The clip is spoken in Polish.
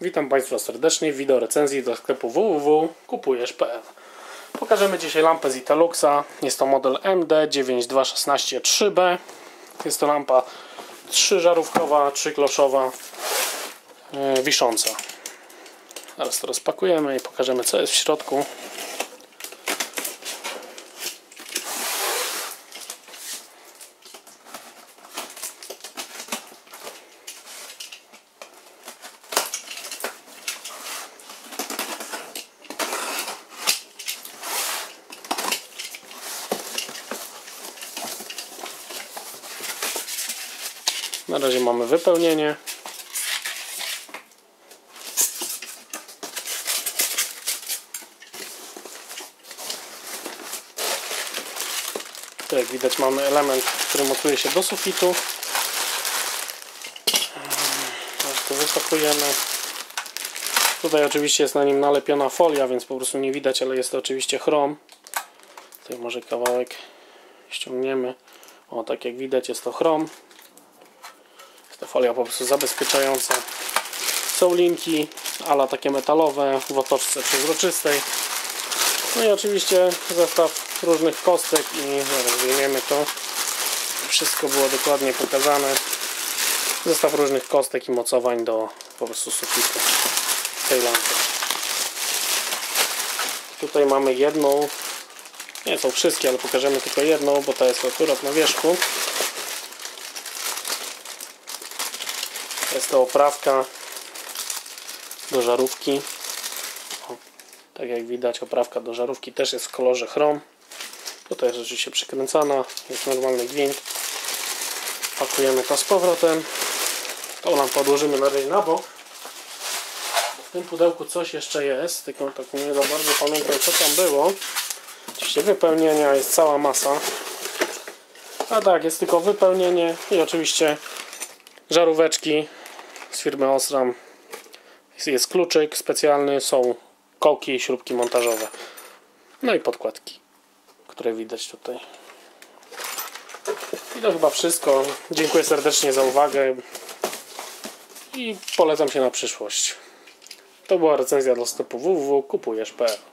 Witam Państwa serdecznie w wideo recenzji do sklepu www.kupujesz.pl Pokażemy dzisiaj lampę z Italuxa. Jest to model MD9216 3B. Jest to lampa trzyżarówkowa, trzykloszowa, yy, wisząca. Zaraz to rozpakujemy i pokażemy co jest w środku. Na razie mamy wypełnienie. Tu jak widać mamy element, który montuje się do sufitu. To wypakujemy. Tutaj oczywiście jest na nim nalepiona folia, więc po prostu nie widać, ale jest to oczywiście chrom. Tutaj może kawałek ściągniemy. O, tak jak widać jest to chrom. Folia po prostu zabezpieczająca. Są linki, ala takie metalowe w otoczce przezroczystej. No i oczywiście zestaw różnych kostek i zaraz wyjmiemy to. Wszystko było dokładnie pokazane. Zestaw różnych kostek i mocowań do po prostu sufitu tej lampy. Tutaj mamy jedną, nie są wszystkie, ale pokażemy tylko jedną, bo ta jest akurat na wierzchu. Jest to oprawka do żarówki. O, tak jak widać, oprawka do żarówki też jest w kolorze chrom. Tutaj jest oczywiście przykręcana, jest normalny gwint. Pakujemy to z powrotem. To lampę odłożymy na razie na bok. W tym pudełku coś jeszcze jest, tylko tak nie za bardzo pamiętam co tam było. Oczywiście wypełnienia jest cała masa. A tak, jest tylko wypełnienie i oczywiście żaróweczki z firmy Osram. Jest kluczyk specjalny, są kołki i śrubki montażowe. No i podkładki, które widać tutaj. I to chyba wszystko. Dziękuję serdecznie za uwagę i polecam się na przyszłość. To była recenzja dla sklepu www.kupujesz.pl